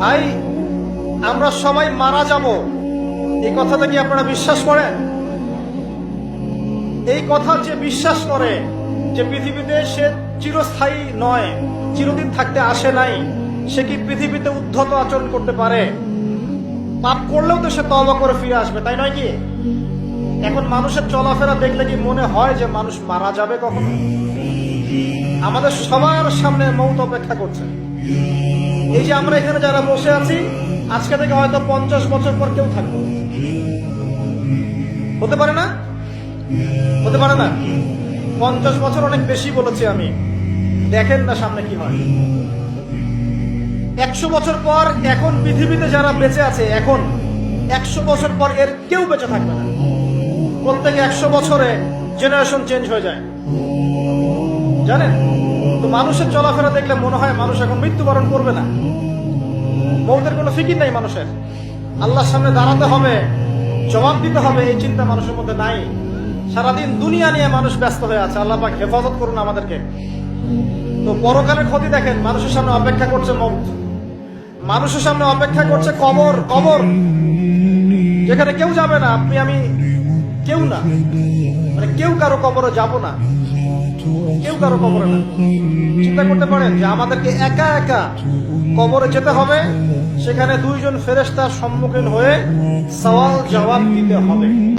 ভাই, আমরা সবাই মারা যাব। এই কথাটা কি আপনারা বিশ্বাস করেন? এই কথা যে বিশ্বাস করে যে পৃথিবীতে সে চিরস্থায়ী নয়, চিরদিন থাকতে আসে নাই, সে কি পৃথিবীতে উদ্ধত আচরণ করতে পারে? পাপ করলেও তো সে তবা করে ফিরে আসবে, তাই নয় কি? এখন মানুষের চলাফেরা দেখলে কি মনে হয় যে মানুষ মারা যাবে কখনো? আমাদের সবার সামনে মৌত অপেক্ষা করছে। এই যে আমরা এখানে যারা বসে আছি, আজকে থেকে হয়তো পঞ্চাশ বছর পর কেউ থাকব। হতে পারে না? হতে পারে না? পঞ্চাশ বছর অনেক বেশি বলেছি আমি। দেখেন না সামনে কি হয়। একশো বছর পর এখন পৃথিবীতে যারা বেঁচে আছে, এখন একশো বছর পর এর কেউ বেঁচে থাকবে না। প্রত্যেক একশো বছরে জেনারেশন চেঞ্জ হয়ে যায়। জানেন? মানুষের চলাফেরা দেখলে মনে হয় মানুষ এখন মৃত্যুবরণ করবে না। মৌতের কোনো ফিকির নাই মানুষের। আল্লাহর সামনে দাঁড়াতে হবে, জবাব দিতে হবে, এই চিন্তা মানুষের মধ্যে নাই। সারাদিন দুনিয়া নিয়ে মানুষ ব্যস্ত হয়ে আছে। আল্লাহ পাক হেফাজত করুন আমাদেরকে। তো পরকালের ক্ষতি দেখেন, মানুষের সামনে অপেক্ষা করছে মৌত। মানুষের সামনে অপেক্ষা করছে কবর কবর। যেখানে কেউ যাবে না। আপনি, আমি কেউ না। মানে কেউ কারও কবরে যাব না। কেউ কারও কবরে না। চিন্তা করতে পারেন যে আমাদেরকে একা একা কবরে যেতে হবে, সেখানে দুইজন ফেরেস্তার সম্মুখীন হয়ে সওয়াল জবাব দিতে হবে।